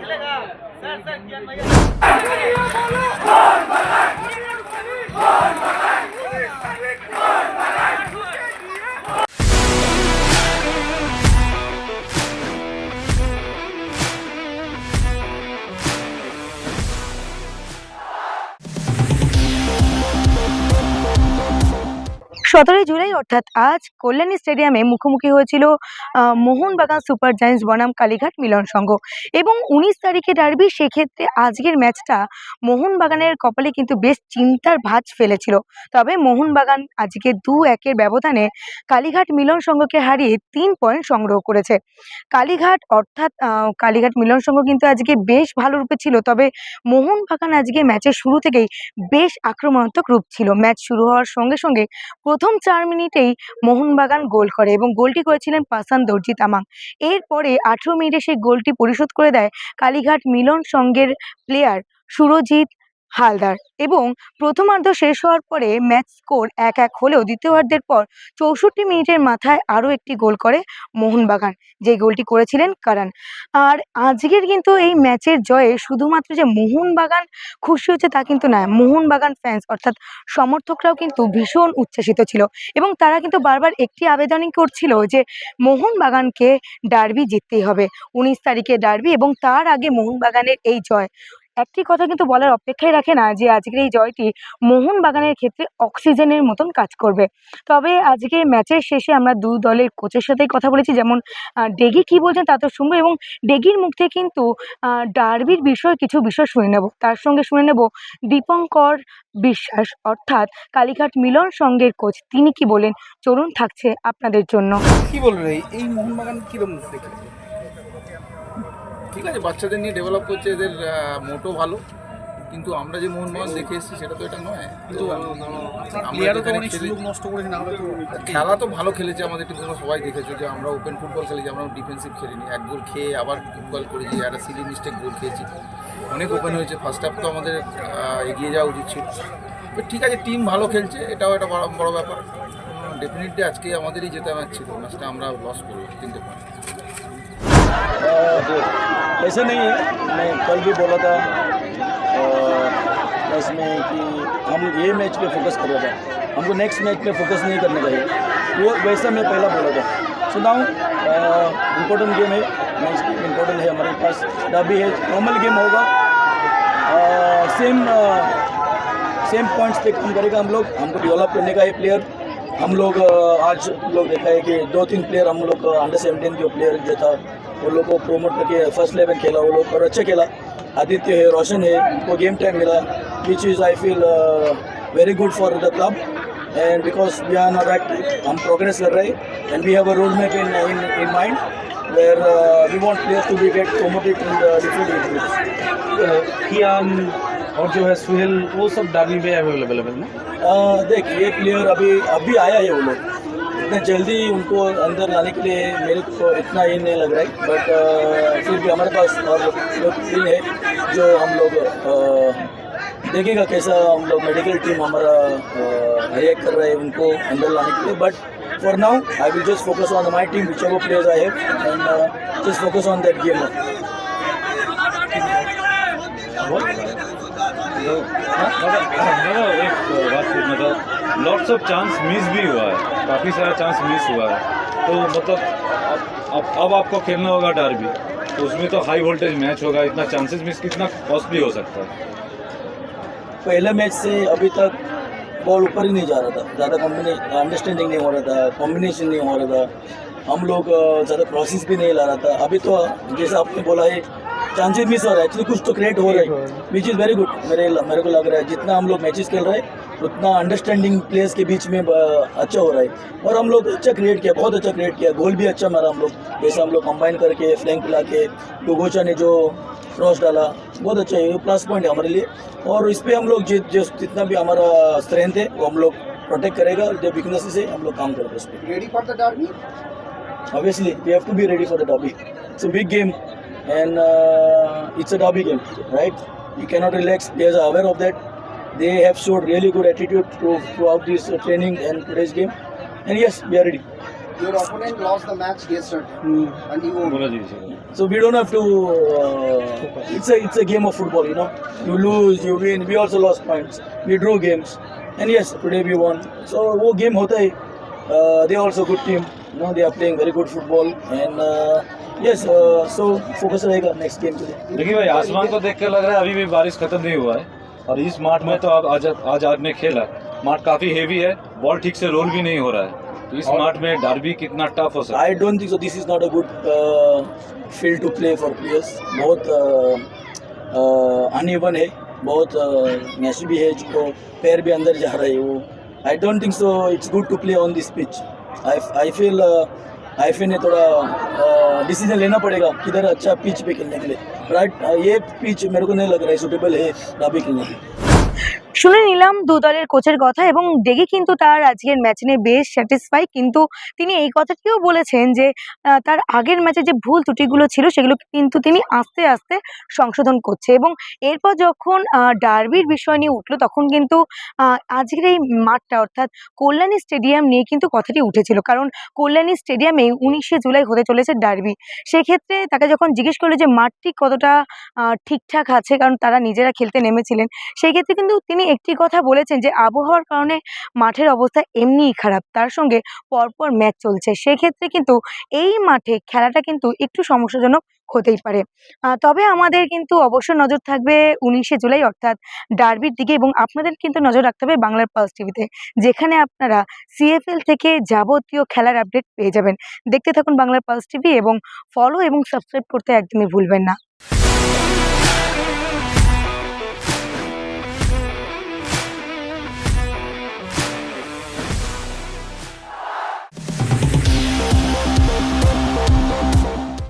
খেলেগা sir sir সতেরোই জুলাই, অর্থাৎ আজ কল্যাণী স্টেডিয়ামে মুখোমুখি হয়েছিল মোহনবাগান সুপার জায়ান্টস বনাম কালীঘাট মিলন সংঘ। এবং উনিশ তারিখে ডার্বি, সেক্ষেত্রে আজকের ম্যাচটা মোহনবাগানের কপালে কিন্তু বেশ চিন্তার ভাঁজ ফেলেছিল। তবে মোহনবাগান আজকে দু একের ব্যবধানে কালীঘাট মিলন সংঘকে হারিয়ে তিন পয়েন্ট সংগ্রহ করেছে। কালীঘাট, অর্থাৎ কালীঘাট মিলন সংঘ কিন্তু আজকে বেশ ভালো রূপে ছিল, তবে মোহনবাগান আজকে ম্যাচের শুরু থেকেই বেশ আক্রমণাত্মক রূপ ছিল। ম্যাচ শুরু হওয়ার সঙ্গে সঙ্গে প্রথম চার মিনিটেই মোহনবাগান গোল করে এবং গোলটি করেছিলেন পাসান দর্জি তামাং। এরপরে আঠেরো মিনিটে সেই গোলটি পরিশোধ করে দেয় কালীঘাট মিলন সংঘের প্লেয়ার সুরজিৎ হালদার। এবং প্রথমার্ধ শেষ হওয়ার পরে ম্যাচ স্কোর এক এক হলেও দ্বিতীয়ার্ধের পর চৌষট্টি মিনিটের মাথায় আরও একটি গোল করে মোহনবাগান যে গোলটি করেছিলেন কারণ আর আজকের কিন্তু এই ম্যাচের জয়ে শুধুমাত্র যে মোহনবাগান খুশি হচ্ছে তা কিন্তু নয়, মোহনবাগান ফ্যান্স অর্থাৎ সমর্থকরাও কিন্তু ভীষণ উচ্ছ্বাসিত ছিল। এবং তারা কিন্তু বারবার একটি আবেদনই করছিল যে মোহনবাগানকে ডার্বি জিততেই হবে। উনিশ তারিখে ডার্বি এবং তার আগে মোহনবাগানের এই জয়। একটি কথা কিন্তু বলার অপেক্ষাই রাখে না যে আজকের এই জয়টি মোহনবাগানের ক্ষেত্রে অক্সিজেনের মতন কাজ করবে। তবে আজকে ম্যাচের শেষে আমরা দু দলের কোচের সাথেই কথা বলেছি, যেমন ডেগি কী বলছেন তা তো শুনব এবং ডেগির মুখ থেকে কিন্তু ডার্বির বিষয় কিছু বিষয় শুনে নেব। তার সঙ্গে শুনে নেব দীপঙ্কর বিশ্বাস, অর্থাৎ কালীঘাট মিলন সংঘের কোচ, তিনি কি বলেন? চলুন থাকছে আপনাদের জন্য। কি বলবেন এই মোহনবাগান দেখলেন ঠিক আছে বাচ্চাদের নিয়ে ডেভেলপ করছে এদের মোটো ভালো কিন্তু আমরা যে মোহনবাগান দেখে এসেছি সেটা তো এটা নয়। কিন্তু খেলি- তো খেলা তো ভালো খেলেছে আমাদের টিম তোমরা সবাই দেখেছ যে আমরা ওপেন ফুটবল খেলেছি আমরা ডিফেন্সিভ খেলিনি। এক গোল খেয়ে আবার ফুটবল করেছি একটা সিলি মিস্টেক গোল খেয়েছি। অনেক ওপেন হয়েছে ফার্স্ট হাফ তো আমাদের এগিয়ে যাওয়া উচিত ছিল। তো ঠিক আছে টিম ভালো খেলছে এটাও একটা বড় বড় ব্যাপার। ডেফিনেটলি আজকে আমাদেরই যেতে ম্যাচ ছিল ম্যাচটা আমরা লস করব তিনটে পয়েন্ট ऐसा नहीं है। मैं कल भी बोला था प्लस में कि हम ये मैच पे फोकस कर रहे थे। हमको नेक्स्ट मैच पे फोकस नहीं करने का वो वैसा मैं पहला बोला था। सो नाउ इम्पोर्टेंट गेम है। गेम इम्पोर्टेंट है हमारे पास। डबी है। नॉर्मल गेम होगा। सेम सेम पॉइंट्स पे काम करेगा हम लोग। हमको डेवलप करने का है प्लेयर हम लोग आज लोग देखा है कि दो तीन प्लेयर हम लोग अंडर सेवनटीन जो प्लेयर जो था वो लोग को प्रोमोट करके फ़र्स्ट लेवल खेला वो लोग और अच्छा खेला। आदित्य है रोशन है उनको गेम टाइम मिला। Which is I feel very good for the club and because we are not right हम प्रोग्रेस कर रहे हैं। And we have a road map in in mind where we want players to be get promoted in different कियान और जो है सुहेल वो सब Derby में अवेलेबल है ना? देख ये प्लेयर अभी अभी आया है वो लोग। इतने जल्दी उनको अंदर लाने के लिए मेरे को इतना ये नहीं लग रहा है बट फिर भी हमारे पास और लोग तीन है जो हम लोग आ, देखेगा कैसा हम लोग मेडिकल टीम हमारा रिएक्ट कर रहे हैं उनको अंदर लाने के लिए। But for now I will just focus on my team which players I have and just focus on that game मेरा एक बात था लॉट्स ऑफ़ चांस मिस भी हुआ है। काफ़ी सारा चांस मिस हुआ है। तो मतलब अब अब आपको खेलना होगा डार्बी तो उसमें तो हाई वोल्टेज मैच होगा, इतना चांसेस मिस कितना कॉस्टली हो सकता है। पहले मैच से अभी तक बॉल ऊपर ही नहीं जा रहा था। ज़्यादा अंडरस्टैंडिंग नहीं हो रहा था कॉम्बिनेशन नहीं हो रहा था। हम लोग ज़्यादा प्रोसेस भी नहीं ला रहा था। अभी तो जैसे आपने बोला है चांसेज मिस हो रहा है। एक्चुअली कुछ तो क्रिएट हो रहा है। विच इज़ वेरी गुड मेरे मेरे को लग रहा है जितना हम लोग मैचेस खेल रहे हैं उतना अंडरस्टैंडिंग प्लेयर्स के बीच में अच्छा हो रहा है। और हम लोग अच्छा क्रिएट किया बहुत अच्छा क्रिएट किया। गोल भी अच्छा मारा हम लोग। जैसे हम लोग कंबाइन करके फ्लैंक पिला के गोगोचा ने जो क्रॉस डाला बहुत अच्छा है। प्लस पॉइंट है हमारे लिए। और इस पर हम लोग जित जितना भी हमारा स्ट्रेंथ है वो हम लोग प्रोटेक्ट करेगा जब वीकनेस है हम लोग काम करेंगे उस पर ready for the derby obviously we have to be ready for the derby it's a big game and uh, it's a derby game right you cannot relax players are aware of that They have showed really good attitude through, throughout this uh, training and today's game. And yes, we are ready. Your opponent lost the match yesterday and you won. बोला दीजिए So we don't have to. Uh, it's a it's a game of football, you know. You lose, you win. We also lost points. We drew games, and yes, today we won. So वो game होता है. Uh, they are also good team. You know, they are playing very good football, and uh, yes, uh, so focus रहेगा next game के लिए. देखिए भाई आसमान को देख कर लग रहा है अभी भी बारिश खत्म नहीं हुआ है और इस माठ में तो अब आज आज आपने खेला माठ काफ़ी हेवी है बॉल ठीक से रोल भी नहीं हो रहा है तो इस माठ में डार्बी कितना टफ हो सकता है I don't think so. This is not a good uh, field to play for players. बहुत अनइवन है बहुत मैसी भी है जो पैर भी अंदर जा रहे हैं वो I don't think so it's good to play on this pitch I I feel I ने थोड़ा डिसीज़न लेना पड़ेगा किधर अच्छा पिच पे खेलने के लिए। राइट ये पिच मेरे को नहीं लग रहा है सुटेबल है डाबी खेलने के लिए। শুনে নিলাম দু দলের কোচের কথা এবং দেখে কিন্তু তার আজকের ম্যাচ নিয়ে বেশ স্যাটিসফাই কিন্তু তিনি এই কথাটিও বলেছেন যে তার আগের ম্যাচে যে ভুল ত্রুটিগুলো ছিল সেগুলো কিন্তু তিনি আস্তে আস্তে সংশোধন করছে এবং এরপর যখন ডার্বির বিষয় নিয়ে উঠল তখন কিন্তু আজকের এই মাঠটা অর্থাৎ কল্যাণী স্টেডিয়াম নিয়ে কিন্তু কথাটি উঠেছিল। কারণ কল্যাণী স্টেডিয়ামে উনিশে জুলাই হতে চলেছে ডার্বি সেক্ষেত্রে তাকে যখন জিজ্ঞেস করল যে, মাঠটি কতটা ঠিকঠাক আছে? কারণ তারা নিজেরা খেলতে নেমেছিলেন। সেই ক্ষেত্রে কিন্তু তিনি একটি কথা বলেছেন যে, আবহাওয়ার কারণে মাঠের অবস্থা এমনিই খারাপ। তার সঙ্গে পরপর ম্যাচ চলছে। সেক্ষেত্রে কিন্তু এই মাঠে খেলাটা কিন্তু একটু সমস্যাজনক হতেই পারে। তবে আমাদের কিন্তু অবশ্য নজর থাকবে উনিশে জুলাই, অর্থাৎ ডার্বির দিকে এবং আপনাদের কিন্তু নজর রাখতে হবে বাংলার পালস টিভিতে, যেখানে আপনারা সিএফএল থেকে যাবতীয় খেলার আপডেট পেয়ে যাবেন। দেখতে থাকুন বাংলার পালস টিভি এবং ফলো এবং সাবস্ক্রাইব করতে একদমই ভুলবেন না।